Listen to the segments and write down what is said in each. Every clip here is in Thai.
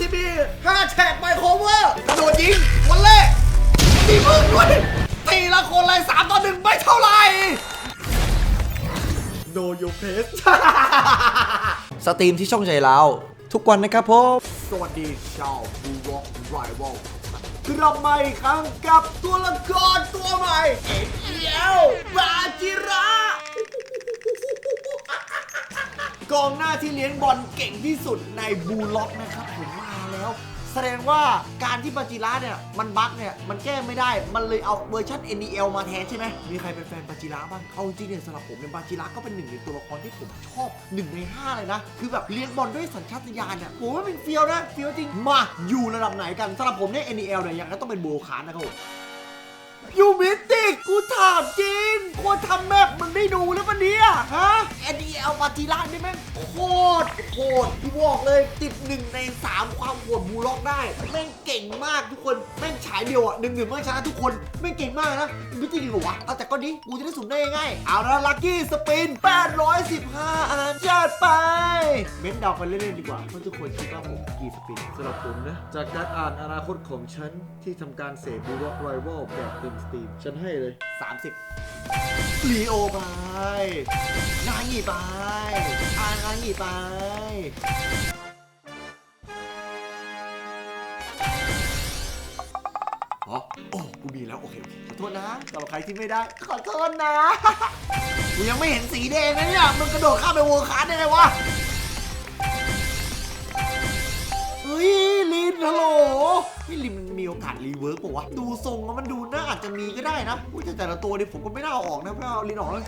ที่มีห้าแฉกไมโครเวอร์กระโดดยิงวันเล่มีมึงด้วยตีละคนเลยสามต่อหนึ่งไม่เท่าไหร่ No your face สตรีมที่ช่องใจเราทุกวันนะครับผม สวัสดีชาวบูวอกไรวอลกลับมาอีกครั้งกับตัวละครตัวใหม่เอ็นเอลบาจิระกองหน้าที่เลี้ยงบอลเก่งที่สุดในบูล็อกนะครับ แสดงว่าการที่บาจิระเนี่ยมันบั๊กเนี่ยมันแก้ไม่ได้ มันเลยเอาเวอร์ชัน NEL มาแทนใช่ไหมมีใครเป็นแฟนบาจิระบ้างเอาจริงเนี่ยสำหรับผมเนี่ยบาจิระก็เป็นหนึ่งในตัวละครที่ผมชอบหนึ่งในห้าเลยนะ คือแบบเลี้ยงบอลด้วยสัญชาตญาณเนี่ยผมว่าเป็นเฟียวนะเฟียวจริงมาอยู่ระดับไหนกันสำหรับผมเนี่ย NEL เนี่ยยังไงต้องเป็นโบคานนะครับผม ยูมิติกกูถามจริงควรทำแมปมันไม่ดูแล้วมันเนี่ยฮะแอนดีเอลมาจิระนี่แม่งโคตรโหดกูบอกเลยติดหนึ่งในสามความโหดบูล็อกได้ แม่งเก่งมากทุกคน แม่งฉายเดียวอะหนึ่งหนึ่งแม่งชนะทุกคน แม่งเก่งมากนะมิติกหรอวะเอาแต่ก็นี้กูจะได้สุ่มได้ง่ายเอาละลัคกี้สปิน815อันจัด ไป เม้นเดากันเล่นๆดีกว่าว่าทุกคนคิดว่าผมกี่สปินสำหรับผมนะ จากการอ่านอนาคตของฉัน ที่ทำการเสพบูล็อกไรวอลแบบเต็มสตรีม ฉันให้เลย 30ลีโอไปนางีไปอานางีไป อโอ้กูมีแล้วโอเคโอเคขอโทษนะสำหรับใครที่ไม่ได้ ขอโทษนะกูยังไม่เห็นสีแดงนะเนี่ยมึงกระโดดข้ามไปโวคาร์ดได้ไงวะเฮ้ยลินฮัลโหลนี่ลินมันมีโอกาสรีเวิร์กป่าวะดูทรงแล้วมันดูน่าอาจจะมีก็ได้นะแต่แต่ละตัวนี่ผมก็ไม่น่าเอาออกนะไม่เอาลินออกเลย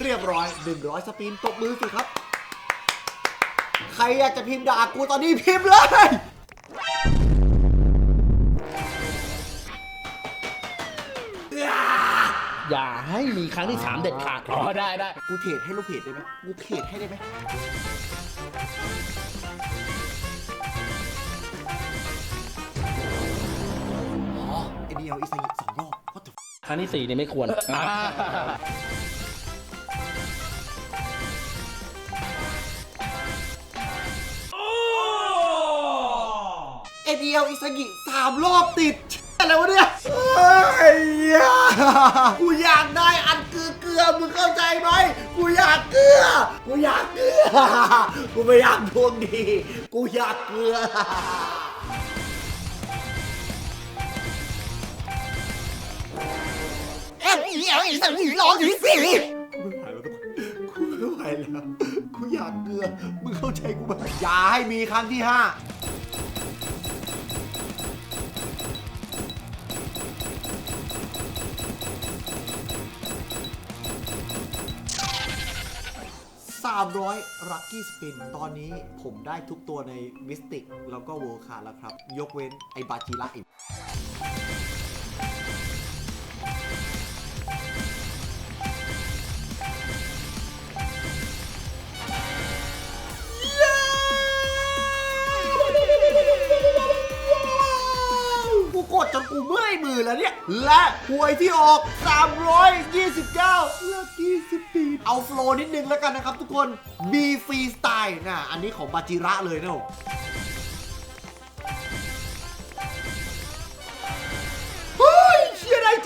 เรียบร้อย 100 สปินตบมือสิครับ ใครอยากจะพิมพ์ด่ากูตอนนี้พิมพ์เลยอย่าให้มีครั้งที่ 3 เด็ดขาดอ๋อได้ได้กูเทรดให้ลูกเพจได้ไหมกูเทรดให้ได้ไหมอ๋อไอเดียวอีสังสองรอบก็ถูกครั้งที่4นี่ไม่ควร เดียวอีสังสามรอบติดอะไรวะเนี่ยเฮ้ยกูอยากได้อันเกลือเกลือมึงเข้าใจไหมกูอยากเกลือ กูอยากเกลือ กูไม่อยากดวงดี กูอยากเกลือเอ็มเอลอีสังร้องอยู่สิกูไม่ไหวแล้วทุกคนกูไม่ไหวแล้ว กูอยากเกลือ มึงเข้าใจกูไหมอย่าให้มีครั้งที่ห้า สามร้อยลัคกี้สปินตอนนี้ผมได้ทุกตัวในมิสติกแล้วก็เวอร์คาแล้วครับ ยกเว้นไอบาจิระอีก จนกูเมื่อยมือแล้วเนี่ย และหวยที่ออก 329ลัคกี้สปีเอาโฟล์นิดนึงแล้วกันนะครับทุกคนมีฟรีสไตล์นะ อันนี้ของบาจิระเลยนะผม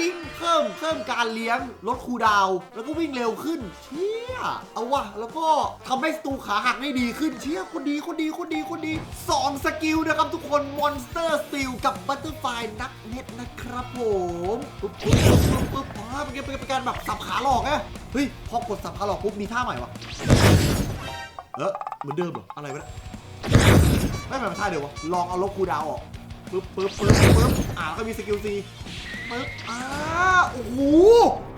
จริง เพิ่มเพิ่มการเลี้ยงลดคูลดาวน์แล้วก็วิ่งเร็วขึ้น เชี่ย เอาวะแล้วก็ทำให้สตูขาหักได้ดีขึ้น เชี่ย คนดีคนดีคนดีคนดี2สกิลนะครับทุกคนมอนสเตอร์สติลกับบัตเตอร์ไฟนักเน็ตนะครับผมปุ๊บปุ๊บปุ๊บปุ๊บอ่าเป็นเป็นเป็นการแบบสับขาหลอกไงเฮ้ยพอกดสับขาหลอกปุ๊บมีท่าใหม่วะเออเหมือนเดิมเหรออะไรวะเนี่ยไม่เป็นท่าเดียววะลองเอาลบคูลดาวน์ออก ปึ๊บปึ๊บปึ๊บปึ๊บอ่าก็มีสกิลซีปึ๊บอ่าโอ้โห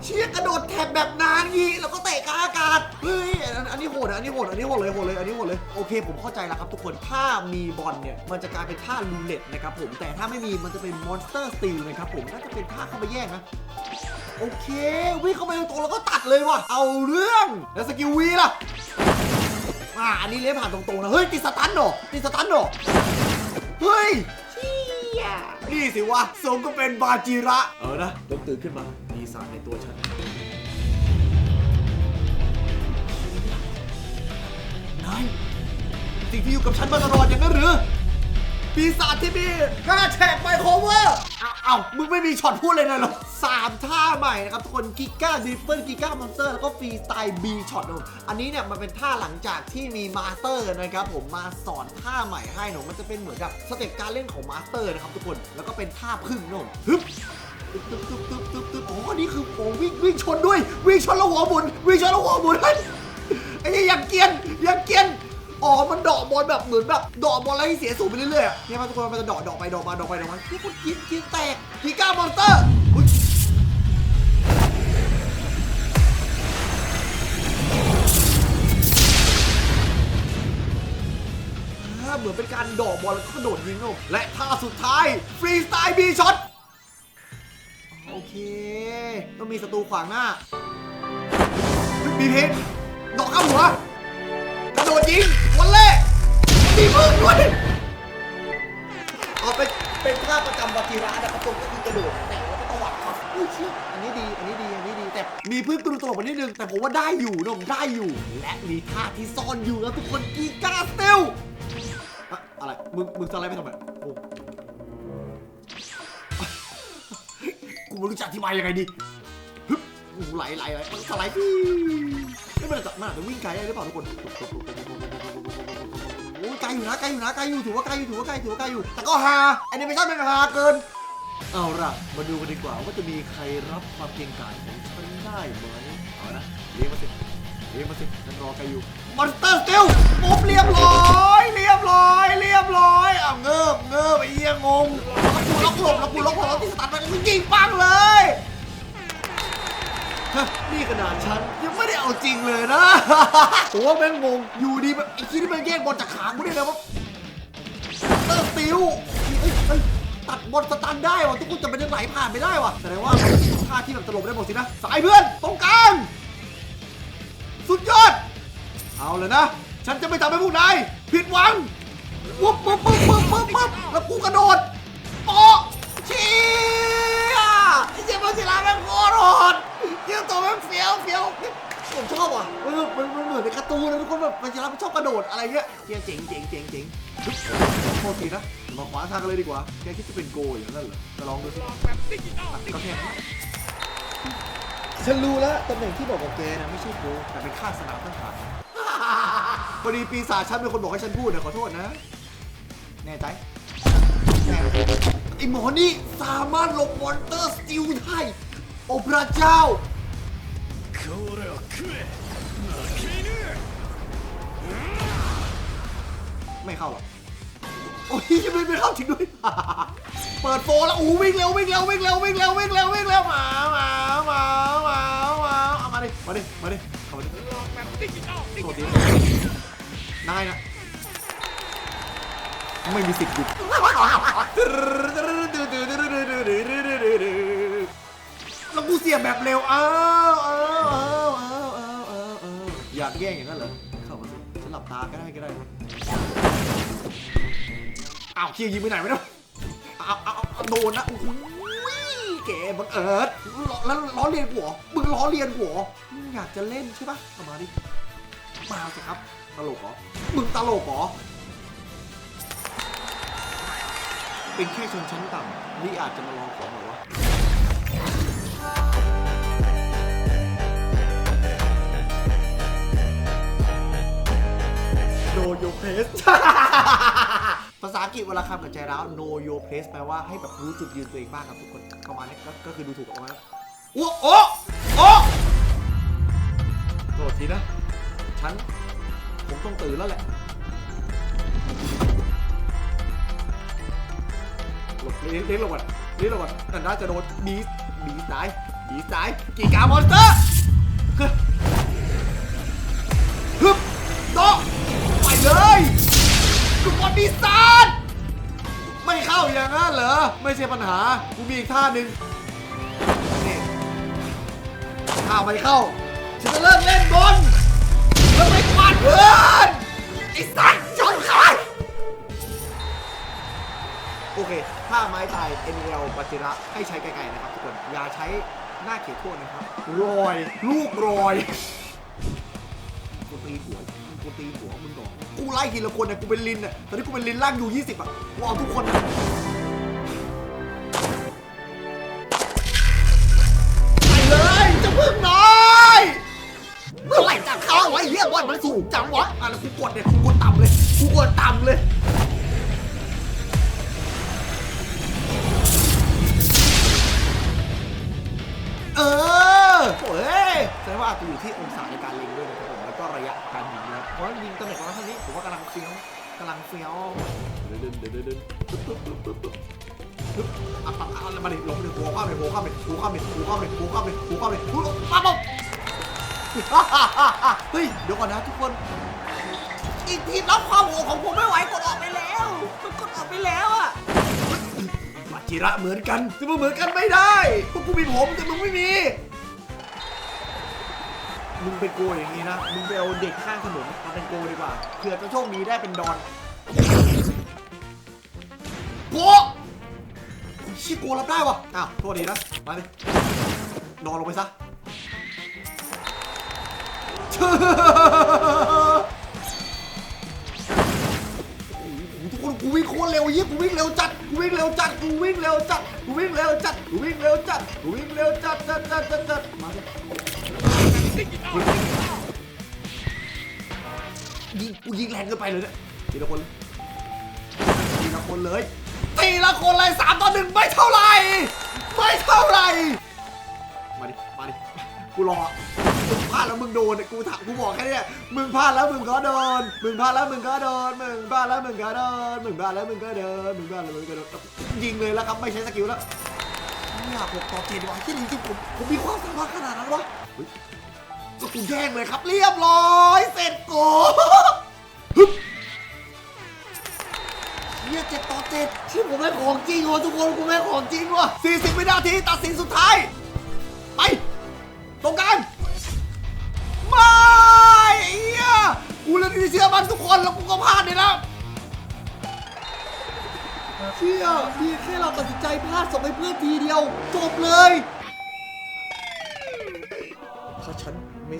เชี่ยกระโดดแถบแบบนางยีแล้วก็เตะกลางอากาศเฮ้ยอันนี้โหดนะอันนี้โหดอันนี้โหดเลยโหดเลยอันนี้โหดเลยโอเค ผมเข้าใจแล้วครับทุกคนถ้ามีบอลเนี่ยมันจะกลายเป็นท่าลูเล็ตนะครับผมแต่ถ้าไม่มีมันจะเป็นมอนสเตอร์สตีลนะครับผมน่าจะเป็นท่าเข้าไปแย่งนะโอเควิ่งเข้าไปตรงๆแล้วก็ตัดเลยว่ะเอาเรื่องแล้วสกิลวีล่ะอ่าอันนี้เลี้ยผ่านตรงๆนะเฮ้ยติดสตันเหรอติดสตันเหรอเฮ้ย เชี่ยนี่สิวะสมก็เป็นบาจิระ เออนะต้องตื่นขึ้นมาปีศาจในตัวฉัน นาย สิ่งที่อยู่กับฉันมาตลอดอย่างนั้นหรือ ปีศาจที่มีห้าแฉกไมโคเวอร์เอาเอามึงไม่มีช็อตพูดเลยนะหรอสามท่าใหม่นะครับทุกคนกิก้าดิฟเฟิลกิก้ามอนสเตอร์แล้วก็ฟรีสไตล์บีช็อตนะผมอันนี้เนี่ยมันเป็นท่าหลังจากที่มีมาสเตอร์นะครับผมมาสอนท่าใหม่ให้หนูมันจะเป็นเหมือนกับสเต็ปการเล่นของมาสเตอร์นะครับทุกคนแล้วก็เป็นท่าพึ่งนะผมฮึบตึ๊บตึ๊บตึ๊บตึ๊บตึ๊บตึ๊บโอ้นี่คือโอ้วิ่งวิ่งชนด้วย วิ่งชนแล้วหัวหมุนวิ่งชนแล้วหัวหมุนเฮ้ยไอ่ย่างเกียนย่างเกียน อ๋อ มันดอกบอลแบบเหมือนแบบดอกบอลแล้วให้เสียสูงไปเรื่อยๆเนี่ยมันทุกคนมันจะดอกดอกไปดอกมาดอกไปดอกมาทุกคนกินกินแตกกีก้ามอนสเตอร์เหมือนเป็นการดอกบอลแล้วก็กระโดดยิงนะผมและท่าสุดท้าย ฟรีสไตล์บีช็อตโอเค ต้องมีศัตรูขวางหน้าเฮ้ยมีเพนดอกข้าหัว โดดยิงวันเล่มีพึ่งด้วยเอาเป็นเป็นท่าประจำบากีรานะครับผมก็คือกระโดดแต่ว่าต้องตวัดครับอุ้ยเชี่ยอันนี้ดีอันนี้ดีอันนี้ดีแต่มีพึ่งกระโดดตลบมานิดนึงแต่ผมว่าได้อยู่นะผมได้อยู่ และมีท่าที่ซ่อนอยู่นะทุกคนกีกาสเตลอะอะไรมึงมึงสไลด์ไปทำไมโอ้กูไม่รู้จะอธิบายยังไงดีฮึบไหลไหลไหลมันสไลด์ฟี่ ม่มันอาจจะมันอาจจะวิ่งไกลได้หรือเปล่าทุกคนโอ้ยไกลอยู่นะไกลอยู่นะไกลอยู่ถือว่าไกลอยู่ถือว่าไกลถือว่าไกลอยู่ แต่ก็ฮาแอนิเมชั่นเป็นฮาเกิน เอาล่ะ มาดูกันดีกว่าว่าจะมีใครรับความเก่งกาจของฉันได้ไหมเอานะเรียกมาสิเรียกมาสิฉันรอใครอยู่มอนสเตอร์สติลปุ๊บเรียบร้อยเรียบร้อยเรียบร้อยอะเงิบเงิบไอ้เหี้ยงงแล้วกูล็อกหลบแล้วกูล็อกหลบแล้วที่สตาร์ทมันกูยิงปังเลย นี่ขนาดฉันยังไม่ได้เอาจริงเลยนะผมว่าแม่งงงอยู่ดีแบบไอ้ที่ที่มันแย่งบอลจากขากูได้เลยว่าเตอร์ติวเอ้ยเอ้ยตัดบอลสตันได้ว่ะทุกคนจะเป็นยังไหลผ่านไม่ได้ว่ะแสดงว่าท่าที่แบบตลบได้หมดสินะ สายเพื่อนตรงกลางสุดยอด เอาเลยนะ ฉันจะไม่ทำให้พวกนายผิดหวังปุ๊บปุ๊บปุ๊บปุ๊บปุ๊บปุ๊บแล้วกูกระโดดโปะเชี่ยไอ้เจ้าบอลศิลาแม่งโคตร แบบมันจะรับชอบกระโดดอะไรเงี้ยเจียเจ๋งเจ๋งเจ๋งเจ๋งปึ๊บโทษทีนะมาขวาทางกันเลยดีกว่า แกคิดจะเป็นโกยอย่างนั้นเหรอจะลองดูสิก็แค่นั้นฉันรู้แล้วตำแหน่งที่บอกกับแกนะไม่ใช่โกแต่เป็นข้างสนามตั้งหากพอดีปีศาจฉันเป็นคนบอกให้ฉันพูดนะขอโทษนะ แน่ใจแน่ไอหมอนี่สามารถหลบมอนเตอร์สติลได้ โอ้พระเจ้า ไม่เข้าหรอกโอ้ยยังไม่ไม่เข้าจริงด้วย เปิดโฟแล้วอู้วิ่งเร็ววิ่งเร็ววิ่งเร็ววิ่งเร็ววิ่งเร็ววิ่งเร็วมามามามามาเอามาดิมาดิมาดิเข้ามาดิโทษทีนายนะไม่มีสิทธิ์หยุดแล้วกูเสียบแบบเร็วอ้าวอ้าวอ้าวอ้าวอ้าวอ้าวอ้าวอยากแย่งอย่างนั้นเหรอ ตาก็ได้ก็ได้อ้าวคียยิงไปไหนไม่รู้เอาเอาเอาโดนนะโอ้โหเก๋บังเอิญแล้วล้อเลียนหรอมึงล้อเลียนหรอมึงอยากจะเล่นใช่ปะเอามาดิมาสิครับตลกเหรอมึงตลกเหรอเป็นแค่ชนชั้นต่ำนี่อาจจะมาลองของเหรอวะ Know your place ภาษาอังกฤษเวลาคำกับใจร้าว know your place แปลว่าให้แบบรู้จุดยืนตัวเองบ้างครับทุกคนประมาณนี้ก็ก็คือดูถูกประมาณนั้นโอ้โอ้โอ้โทษทีนะ ฉัน ผมต้องตื่นแล้วแหละหลบเลี้ยงเลี้ยงหลบก่อนเลี้ยงหลบก่อนแต่น่าจะโดนบีสบีสตายบีสตายกีกามอนสเตอร์ ลูกบอลปีศาจไม่เข้าอย่างนั้นเหรอ ไม่ใช่ปัญหา กูมีอีกท่าหนึ่งนี่ถ้าไม่เข้า ฉันจะเลิกเล่นบอลแล้วไปกวาดเพื่อนไอ้สัตว์ชนขาดโอเคถ้าไม้ตาย NL ปาจิระให้ใช้ไกลๆนะครับทุกคน อย่าใช้หน้าเขตโทษนะครับ รอย ลูกรอยกูตีหัว กูตีหัวมึงก่อนกูไล่ทีละคนเนี่ยกูเป็นลินเนี่ยตอนนี้กูเป็นลินล่างอยู่20อะกูเอาทุกคนอะไปเลยจะพึ่งน้อยเมื่อไหร่จะเข้าไว้เฮียบอลมันสูงจังวะอะแล้วกูกดเนี่ยกูกดต่ำเลยกูกดต่ำเลยเออโอ้ยแสดงว่าอาจจะอยู่ที่องศาในการเล็งด้วยนะครับ ก็ระยะการยิงนะครับเพราะว่ายิงตำแหน่งประมาณเท่านี้ผมว่ากำลังเฟี้ยวกำลังเฟี้ยวเดินเดินเดินเดินเดินปึ๊บปึ๊บปึ๊บปึ๊บปึ๊บปึ๊บอะปั๊บอะแล้วมาดิลงดิหัวข้ามเลยหัวข้ามเลยหัวข้ามเลยหัวข้ามเลยหัวข้ามเลยหัวข้ามเลยหัวปั๊บปั๊บเฮ้ยเดี๋ยวก่อนนะทุกคนอีกทีมรับความโหดของผมไม่ไหวกดออกไปแล้วมันกดออกไปแล้วอะมาจิระเหมือนกันแต่มันเหมือนกันไม่ได้พวกกูมีผมแต่มึงไม่มี มึงเป็นโกอย่างนี้นะ มึงไปเอาเด็กข้างถนนมาเป็นโกดีกว่า เผื่อจะโชคดีได้เป็นดอนโกชิโกรับได้วะอ้าวโทษดีนะ มาเลยนอนลงไปซะโอ้โหทุกคนกูวิ่งโคตรเร็วยี่กูวิ่งเร็วจัดกูวิ่งเร็วจัดกูวิ่งเร็วจัดกูวิ่งเร็วจัดกูวิ่งเร็วจัดกูวิ่งเร็วจัดจัดจัดจัดจัดมาเล ยิงกูยิงแรงเกินไปเลยเนี่ยทีละคนทีละคนเลยทีละคนเลยสามต่อหนึ่งไม่เท่าไหร่ไม่เท่าไหร่มาดิมาดิกูรอมึงพลาดแล้วมึงโดนเนี่ยกูถามกูบอกแค่นี้มึงพลาดแล้วมึงก็โดนมึงพลาดแล้วมึงก็โดนมึงพลาดแล้วมึงก็โดนมึงพลาดแล้วมึงก็โดนมึงพลาดแล้วมึงก็โดนยิงเลยแล้วครับไม่ใช้สกิลแล้วไม่อยากผมต่อเทนวะที่จริงๆผมผมมีความสามารถขนาดนั้นวะ ก็กูแย่งเลยครับเรียบร้อยเสร็จโกเนี่ยเจ็ดต่อเจ็ดที่อผมไม่ของจริงวะทุกคนกูไม่ของจริงวะ40วินาทีตัดสินสุดท้าย ไป ตรงกลางไม่ไอ้เหี้ยกูเลยที่เชื่อมันทุกคนแล้วกูก็พลาดเลยนะเชื่อมีแค่เราตัดสินใจพลาดส่งให้เพื่อนทีเดียว จบเลย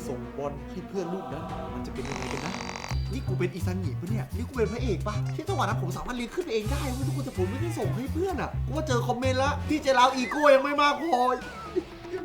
ส่งบอลให้เพื่อนลูกนั้น มันจะเป็นยังไงกันนะ นี่กูเป็นอีซันหยิปะเนี่ย นี่กูเป็นพระเอกปะที่จังหวะนั้นผมสามารถเลี้ยงขึ้นเองได้เว้ยทุกคนแต่ผมไม่ได้ส่งให้เพื่อนอะกูว่าเจอคอมเมนต์ละที่เจราวอีโก้ยังไม่มากพอ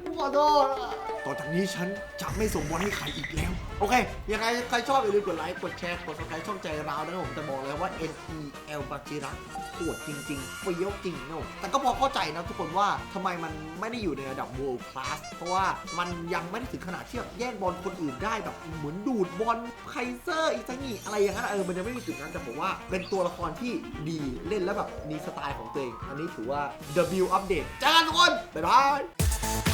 กูขอโทษอะต่อจากนี้ฉันจะไม่ส่งบอลให้ใครอีกแล้ว โอเค ยังไงใครชอบอย่าลืมกดไลค์ กดแชร์ กด subscribe ช่องใจเราวนะครับผมแต่บอกเลยว่า N E L บาจิระโหดจริงๆเฟี้ยวจริงเนอะแต่ก็พอเข้าใจนะทุกคนว่าทำไมมันไม่ได้อยู่ในระดับ world class เพราะว่ามันยังไม่ได้ถึงขนาดที่แบบแย่งบอลคนอื่นได้แบบเหมือนดูดบอลไคเซอร์อีซังีอะไรอย่างนั้นเออมันยังไม่มีถึงนั้นแต่ผมว่าเป็นตัวละครที่ดีเล่นแล้วแบบมีสไตล์ของตัวเอง อันนี้ถือว่า W update จอกันทุกคนบ๊ายบาย